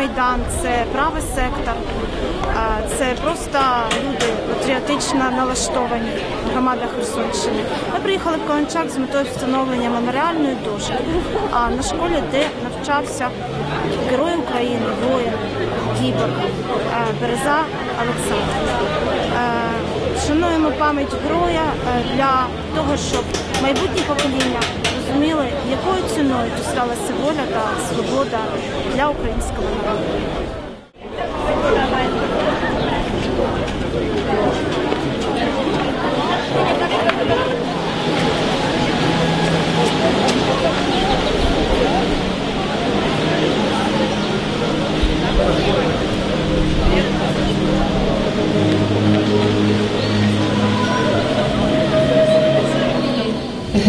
автомайдан, це правий сектор, це просто люди патріотично налаштовані громада Херсонщини. Ми приїхали в Каланчак з метою встановлення меморіальної дошки а на школі, де навчався герой України, воїн, кіборг Береза Олександр. Шануємо пам'ять героя для того, щоб майбутні покоління розуміли, якою ціною дісталася воля та свобода для українського народу.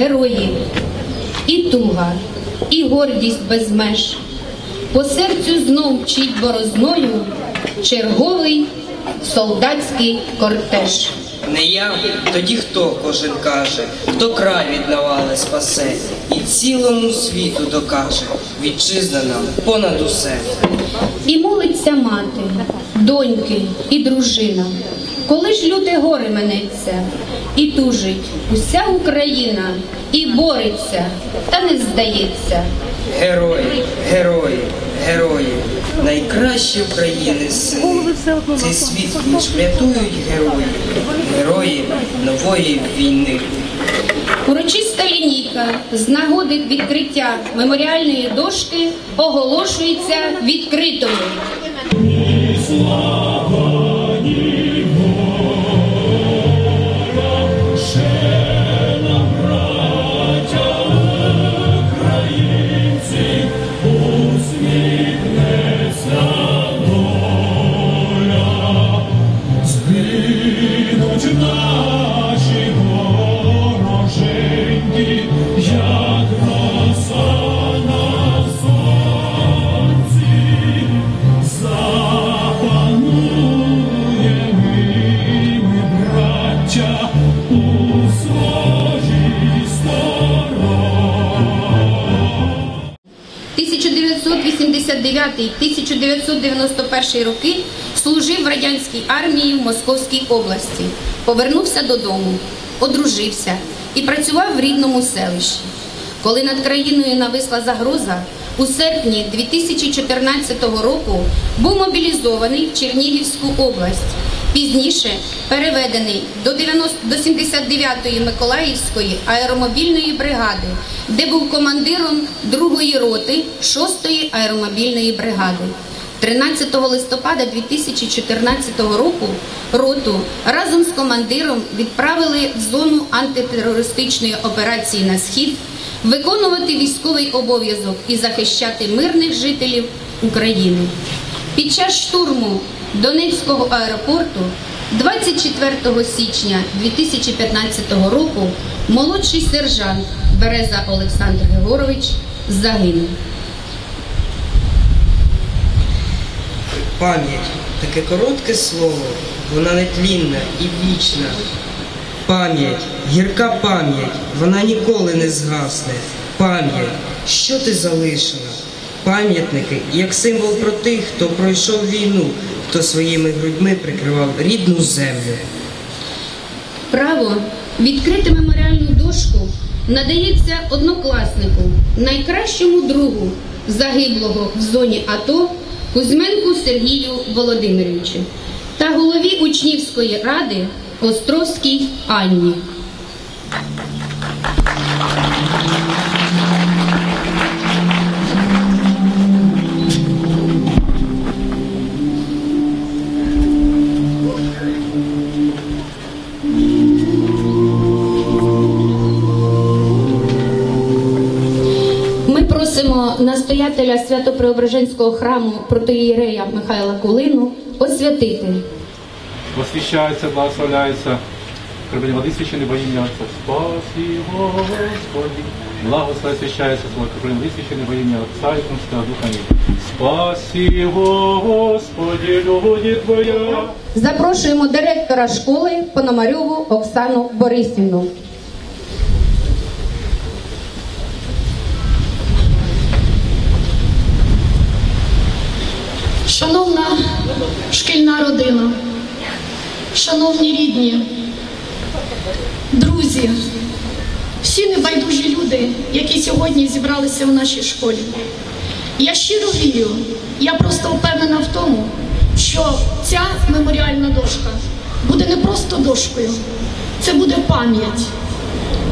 герої, і туга, і гордість без меж. По серцю знов вчить борозною черговий солдатський кортеж. Не я, тоді хто кожен каже, хто край від навали спасе, і цілому світу докаже, вітчизна нам понад усе. І молиться мати, доньки і дружина. Коли ж люте горе минеться, і тужить уся Україна, і бореться, та не здається. Герої, герої, герої, найкращі України сини. Цей світ лиш врятують герої, герої нової війни. Урочиста лінійка з нагоди відкриття меморіальної дошки оголошується відкритою. Згинуть 1991 роки служив в радянській армії в Московській області, повернувся додому, одружився і працював в рідному селищі. Коли над країною нависла загроза, у серпні 2014 року був мобілізований в Чернігівську область. Пізніше переведений до 90 до 79-ї Миколаївської аеромобільної бригади, де був командиром 2-ї роти 6-ї аеромобільної бригади. 13 листопада 2014 року роту разом з командиром відправили в зону антитерористичної операції на схід виконувати військовий обов'язок і захищати мирних жителів України. Під час штурму Донецького аеропорту 24 січня 2015 року молодший сержант Береза Олександр Григорович загинув. Пам'ять таке коротке слово, вона нетлінна і вічна. Пам'ять, гірка пам'ять, вона ніколи не згасне. Пам'ять, що ти залишила? Пам'ятники, як символ про тих, хто пройшов війну, хто своїми грудьми прикривав рідну землю. Право відкрити меморіальну дошку надається однокласнику, найкращому другу загиблого в зоні АТО Кузьменку Сергію Володимировичу та голові учнівської ради Островській Анні. Настоятеля Свято-Преображенського храму протиєрея Михайла Кулину освятити Восвящается, благословляется. Кровень воды священной во имя Отца. Спаси, Господи. Благослови свящается, свой кровень воды священной во имя Отца и Святого Духа. Спаси, Господи, люди Твоя. Запрошуємо директора школи Пономарьову Оксану Борисівну. Шановна родина, шановні рідні, друзі, всі небайдужі люди, які сьогодні зібралися в нашій школі. Я щиро вірю, я просто впевнена в тому, що ця меморіальна дошка буде не просто дошкою, це буде пам'ять.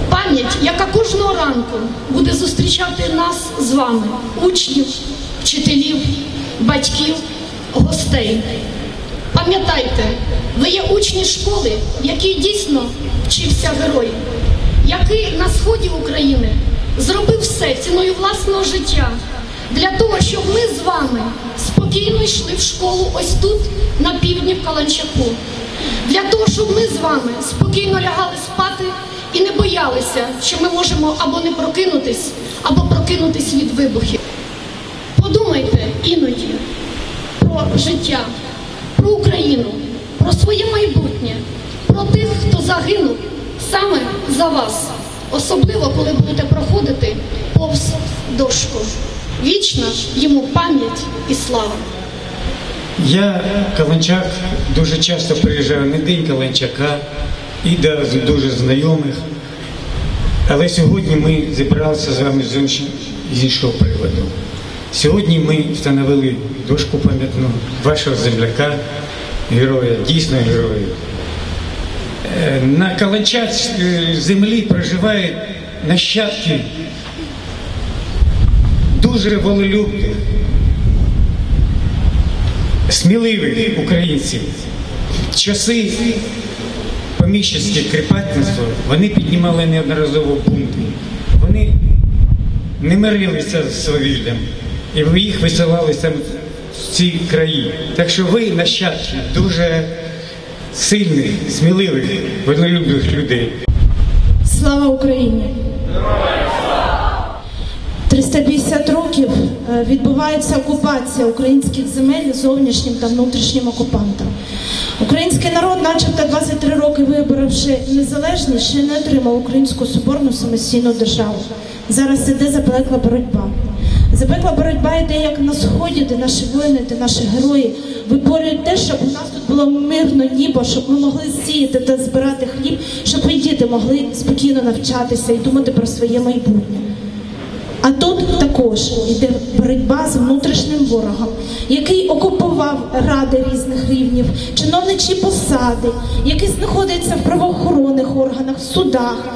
Пам'ять, яка кожного ранку буде зустрічати нас з вами, учнів, вчителів, батьків, гостей. Пам'ятайте, ви є учні школи, в якій дійсно вчився герой, який на сході України зробив все ціною власного життя для того, щоб ми з вами спокійно йшли в школу ось тут, на півдні в Каланчаку. Для того, щоб ми з вами спокійно лягали спати і не боялися, що ми можемо або не прокинутись, або прокинутись від вибухів. Подумайте іноді про життя, про Україну, про своє майбутнє, про тих, хто загинув саме за вас, особливо коли будете проходити повз дошку. Вічна йому пам'ять і слава. Я Каланчак дуже часто приїжджаю на день Каланчака і до дуже знайомих. Але сьогодні ми зібралися з вами з іншого, приводу. Сьогодні ми встановили дошку пам'ятну вашого земляка, героя, дійсно героя. Е, На Каланчак е, землі проживають нащадки дуже волелюбних, сміливих українців. Часи поміщенське кріпацтво вони піднімали неодноразово бунти. Вони не мирилися з свавіллям, і ви їх висилали саме в ці краї. Так що ви нащадки дуже сильних, сміливих, волелюбних людей. Слава Україні! 350 років е, відбувається окупація українських земель зовнішнім та внутрішнім окупантам. Український народ, начебто 23 роки виборивши незалежність, ще не отримав українську соборну самостійну державу. Зараз іде запекла боротьба. Запекла боротьба йде як на сході, де наші воїни, де наші герої виборюють те, щоб у нас тут було мирно небо, щоб ми могли сіяти та збирати хліб, щоб і діти могли спокійно навчатися і думати про своє майбутнє. А тут також йде боротьба з внутрішнім ворогом, який окупував ради різних рівнів, чиновничі посади, які знаходяться в правоохоронних органах, в судах,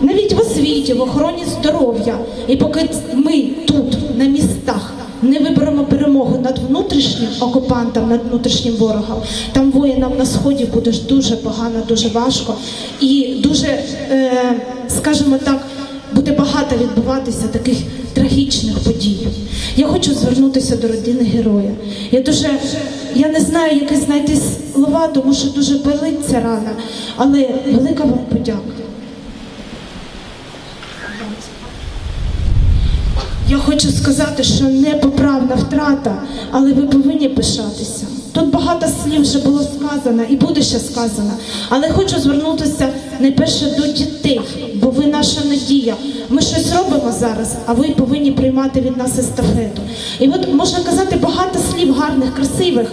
навіть в освіті, в охороні здоров'я. І поки ми тут, на містах, не виберемо перемогу над внутрішнім окупантом, над внутрішнім ворогом, там воїнам на сході буде дуже погано, дуже важко і дуже, е, скажімо так буде багато відбуватися таких трагічних подій. Я хочу звернутися до родини героя. Я дуже, я не знаю, які знайти слова, тому що дуже болить ця рана, але велика вам подяка. Я хочу сказати, що непоправна втрата, але ви повинні пишатися. Тут багато слів вже було сказано і буде ще сказано. Але хочу звернутися найперше до дітей, бо ви наша надія. Ми щось робимо зараз, а ви повинні приймати від нас естафету. І от можна казати багато слів гарних, красивих,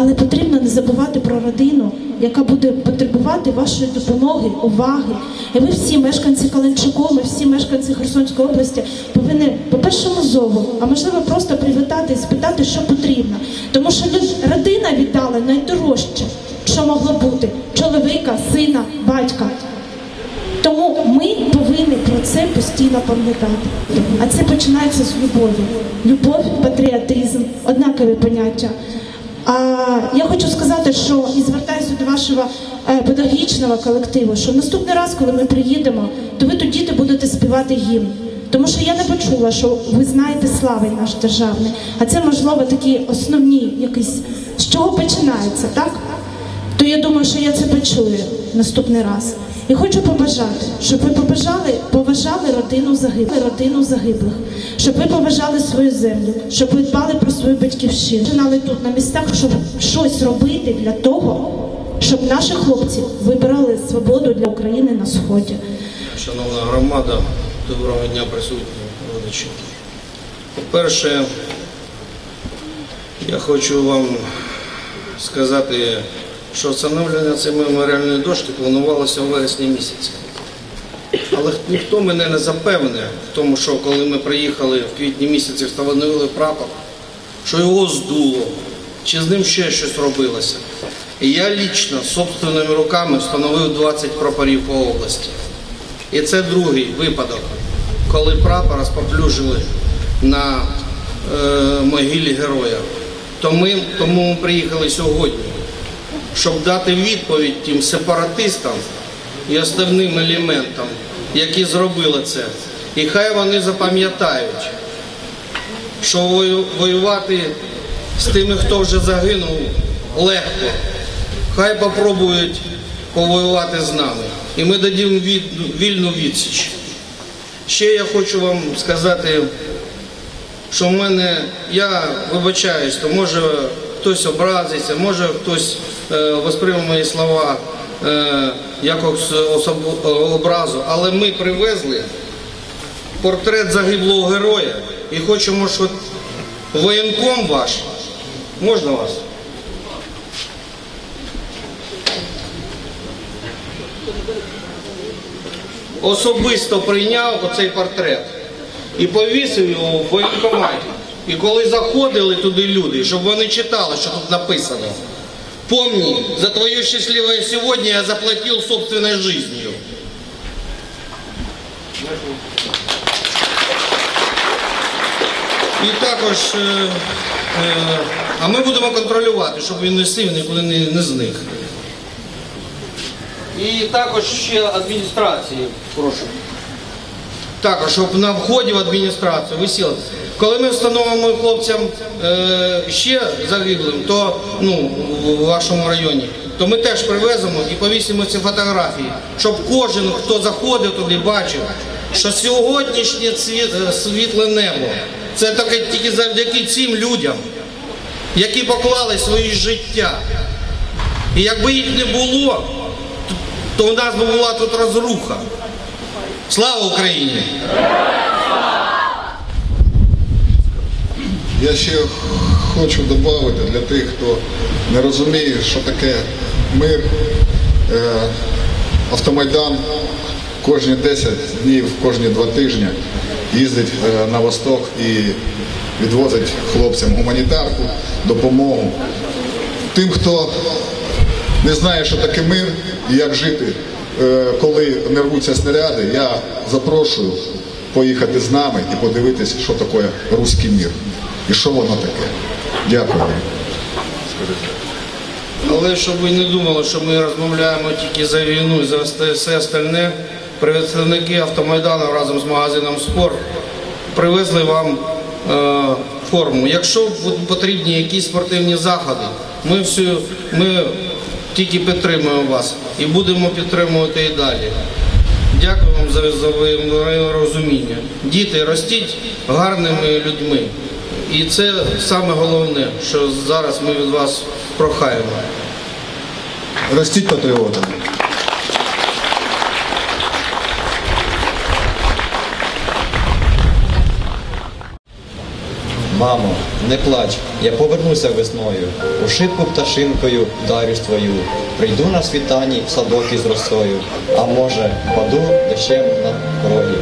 але потрібно не забувати про родину, яка буде потребувати вашої допомоги, уваги. І ви всі мешканці Каленчуку, ми всі мешканці Херсонської області повинні по першому зову, а можливо просто привітати і спитати, що потрібно. Тому що родина віддала найдорожче, що могло бути чоловіка, сина, батька. Тому ми повинні про це постійно пам'ятати. А це починається з любові. Любов, патріотизм, однакові поняття. А я хочу сказати, що і звертаюся до вашого е, педагогічного колективу, що наступний раз, коли ми приїдемо, то ви діти будете співати гімн. Тому що я не почула, що ви знаєте слави наш державний, а це можливо такі основні якісь з чого починається, так? то я думаю, що я це почую наступний раз. І хочу побажати, щоб ви побажали, поважали родину загиблих, родину загиблих, щоб ви поважали свою землю, щоб ви дбали про свою батьківщину. Починали тут на містах, щоб щось робити для того, щоб наші хлопці вибирали свободу для України на сході. Шановна громада, доброго дня присутні родичі. По-перше, Я хочу вам сказати, що встановлення цієї меморіальної дошки планувалося у вересні місяці. Але ніхто мене не запевнив в тому, що коли ми приїхали в квітні місяці, встановили прапор, що його здуло, чи з ним ще щось робилося. І я лічно собственними руками встановив 20 прапорів по області. І це другий випадок, коли прапор розпоплюжили на е, могилі героя. То ми, тому ми приїхали сьогодні, щоб дати відповідь тим сепаратистам і основним елементам, які зробили це. І хай вони запам'ятають, що воювати з тими, хто вже загинув, легко. Хай попробують повоювати з нами. І ми дадімо від- вільну відсіч. Ще я хочу вам сказати, що в мене, я вибачаюсь, то може хтось образиться, може хтось е, восприйме мої слова е, якось особу- образу, але ми привезли портрет загиблого героя і хочемо, щоб воєнком ваш, можна вас? Особисто прийняв оцей портрет і повісив його в воєнкоматі. І коли заходили туди люди, щоб вони читали, що тут написано. Помни, за твое счастливое сегодня я заплатил собственной жизнью. І також, е, е, а ми будемо контролювати, щоб він не сів, нікуди не, не зник. І також ще адміністрації, прошу. Також, щоб на вході в адміністрацію висіло. Коли ми встановимо хлопцям е, ще загиблим, то ну, в вашому районі, то ми теж привеземо і повісимо ці фотографії, щоб кожен, хто заходив туди, бачив, що сьогоднішнє цвіт- е, світле небо це таке тільки завдяки цим людям, які поклали свої життя. І якби їх не було, то у нас би була тут розруха. Слава Україні! Я ще хочу додати для тих, хто не розуміє, що таке мир, е, автомайдан кожні 10 днів, кожні 2 тижні їздить е, на восток і відвозить хлопцям гуманітарку, допомогу. Тим, хто не знає, що таке мир і як жити, коли не рвуться снаряди, я запрошую поїхати з нами і подивитися, що таке руський мір і що воно таке. Дякую. Але щоб ви не думали, що ми розмовляємо тільки за війну і за все- все остальне, представники автомайдану разом з магазином Спорт привезли вам е, форму. Якщо потрібні якісь спортивні заходи, ми всю, ми тільки підтримуємо вас і будемо підтримувати і далі. Дякую вам за, за розуміння. Діти, ростіть гарними людьми. І це саме головне, що зараз ми від вас прохаємо. Ростіть патріотами. Мамо, не плач, я повернуся весною, у шибку пташинкою вдарюсь твою. Прийду на світанні в садок із росою, а може, впаду дощем на порогі.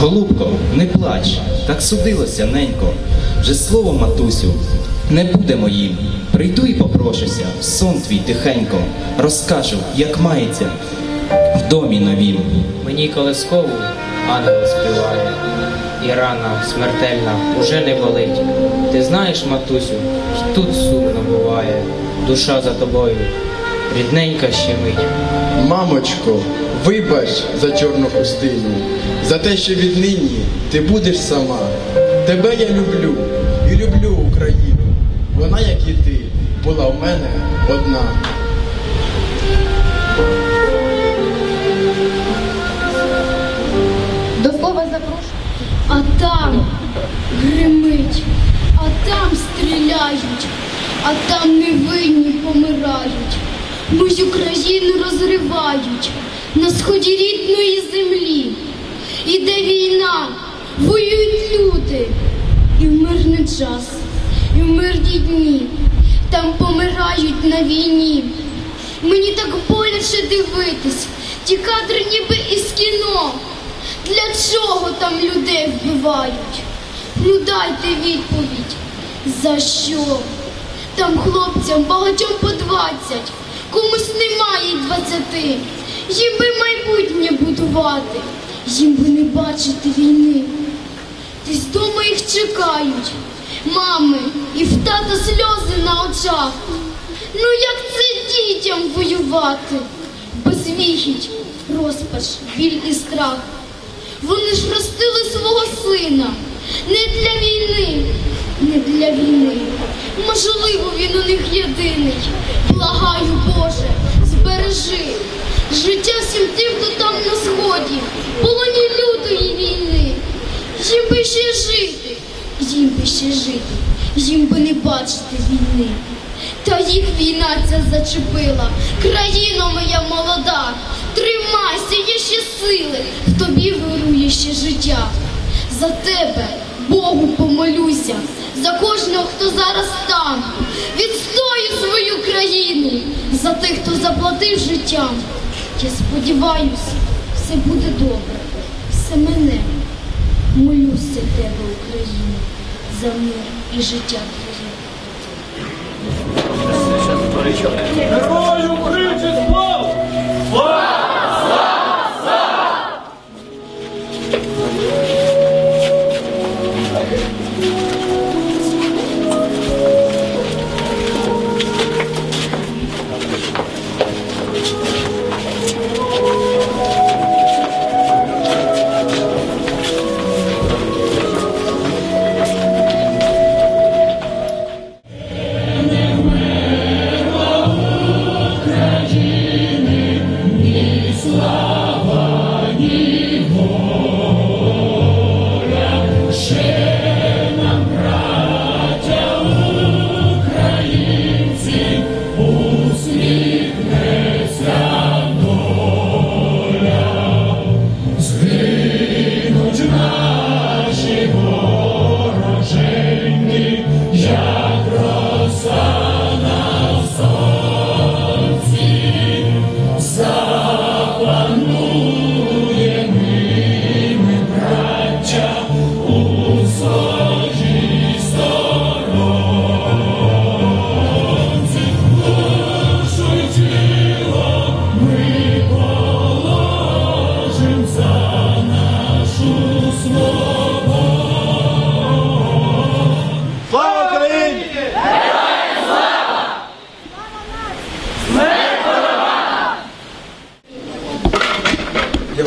Голубко, не плач, так судилося, ненько. Вже слово, матусю, не буде моїм. Прийду і попрошуся, в сон твій тихенько, розкажу, як мається в домі новім. Мені колискову ангел співає, і рана смертельна уже не болить. Ти знаєш, матусю, тут сумно буває, душа за тобою, рідненька щемить. Мамочко, вибач за чорну хустину, за те, що віднині ти будеш сама. Тебе я люблю і люблю Україну. Вона, як і ти, була в мене одна. Гримить, а там стріляють, а там невинні помирають. Мою країну розривають на сході рідної землі. Іде війна, воюють люди, і в мирний час і в мирні дні. Там помирають на війні. Мені так боляче дивитись, ті кадри ніби із кіно. Для чого там людей вбивають? Ну дайте відповідь. За що? Там хлопцям багатьом по двадцять, комусь немає двадцяти. Їм би майбутнє будувати, їм би не бачити війни. Десь дома їх чекають, мами, і в тата сльози на очах. Ну як це дітям воювати? Безвіхідь, розпач, біль і страх. Вони ж ростили свого сина не для війни, не для війни. Можливо, він у них єдиний. Благаю, Боже, збережи життя всім тим, хто там на сході, полоні лютої війни. Їм би ще жити, їм би ще жити, їм би не бачити війни. Та їх війна ця зачепила. Країно моя молода, тримайся, є ще сили, в тобі вирує ще життя. За тебе, Богу, помолюся, за кожного, хто зараз там, відстою свою країну, за тих, хто заплатив життям. Я сподіваюся, все буде добре, все мене. Молюся тебе, Україна, за мир і життя твоє. Герою кричить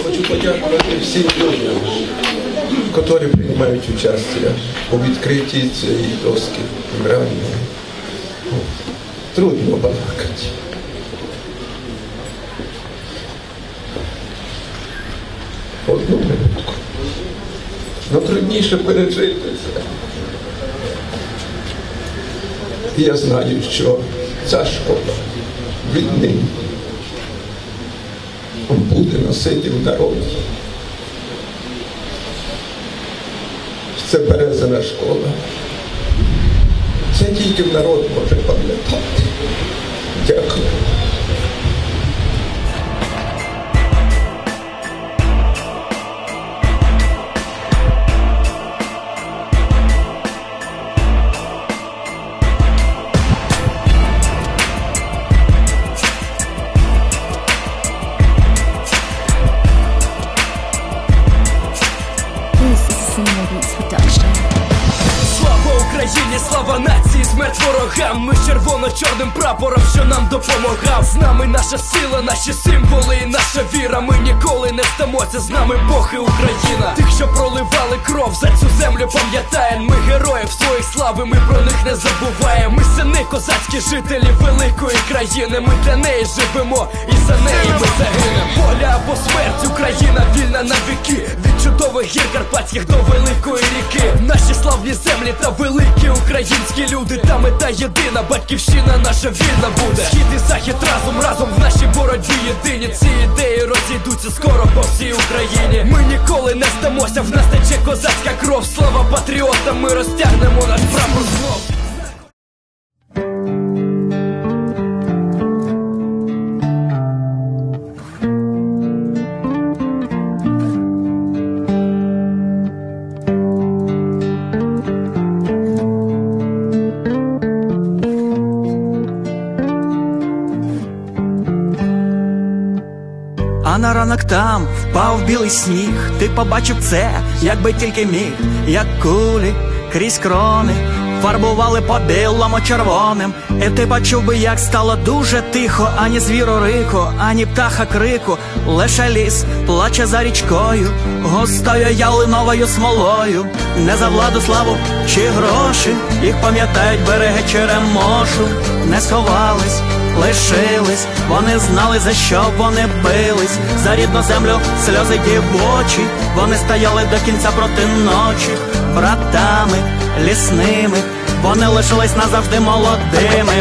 хочу подякувати всім людям, які приймають участь у відкритті цієї доски меморіальної. Трудно балакати. Одну минутку. Но трудніше пережити це. Я знаю, що ця школа віднині буде носити в дорозі. Це березина школа. Це тільки народ може пам'ятати. Великої країни. Ми для неї живемо і за неї ми загинемо. Воля або смерть, Україна вільна на віки. Від чудових гір Карпатських до великої ріки. Наші славні землі та великі українські люди. Та мета єдина, батьківщина наша вільна буде. Схід і захід разом, разом в нашій боротьбі єдині. Ці ідеї розійдуться скоро по всій Україні. Ми ніколи не здамося, в нас тече козацька кров. Слава патріотам, ми розтягнемо наш прапор знов. Ранок там впав білий сніг. Ти побачив це, якби тільки міг, як кулі крізь крони. Фарбували по білому червоним, і ти почув би, як стало дуже тихо, ані звіру рику, ані птаха крику, лише ліс плаче за річкою, густою ялиновою смолою, не за владу, славу чи гроші, їх пам'ятають береги черемошу, не сховались, лишились, вони знали, за що вони бились, за рідну землю сльози дівочі, вони стояли до кінця проти ночі, братами лісними, вони лишились назавжди молодими.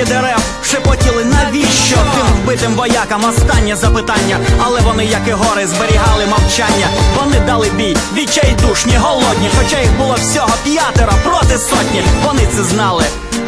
Гілки дерев шепотіли, навіщо тим вбитим воякам останнє запитання, але вони, як і гори, зберігали мовчання. Вони дали бій, відчайдушні, голодні, хоча їх було всього п'ятеро проти сотні. Вони це знали.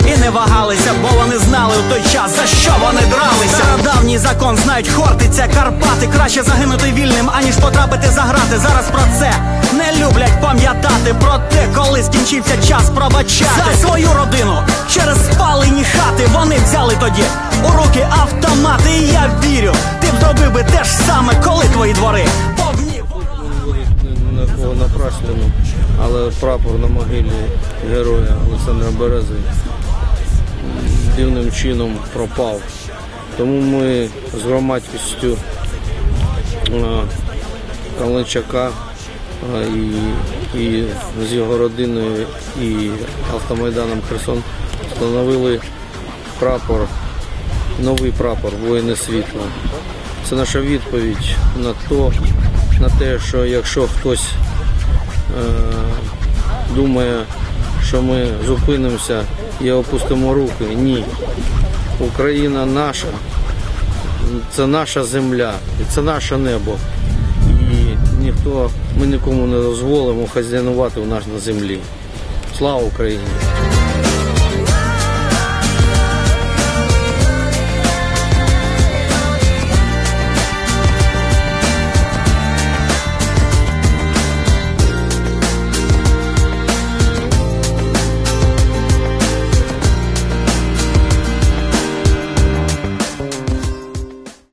І не вагалися, бо вони знали у той час, за що вони дралися. Стародавній закон знають Хортиця, Карпати. Краще загинути вільним, аніж потрапити за грати. Зараз про це не люблять пам'ятати. Про те, коли скінчився час пробачати за свою родину через спалені хати. Вони взяли тоді у руки автомати. І я вірю, ти б зробив би те ж саме, коли твої двори повні. на напрашлену, але прапор на могилі героя Олександра Берези дивним чином пропав. Тому ми з громадськістю е, Калинчака е, і, і з його родиною і автомайданом Херсон встановили прапор, новий прапор воїни світла. Це наша відповідь на то, на те, що якщо хтось е, думає, що ми зупинимося і опустимо руки, ні. Україна наша, це наша земля, і це наше небо. Ніхто, ми нікому не дозволимо хазяйнувати у нас на землі. Слава Україні!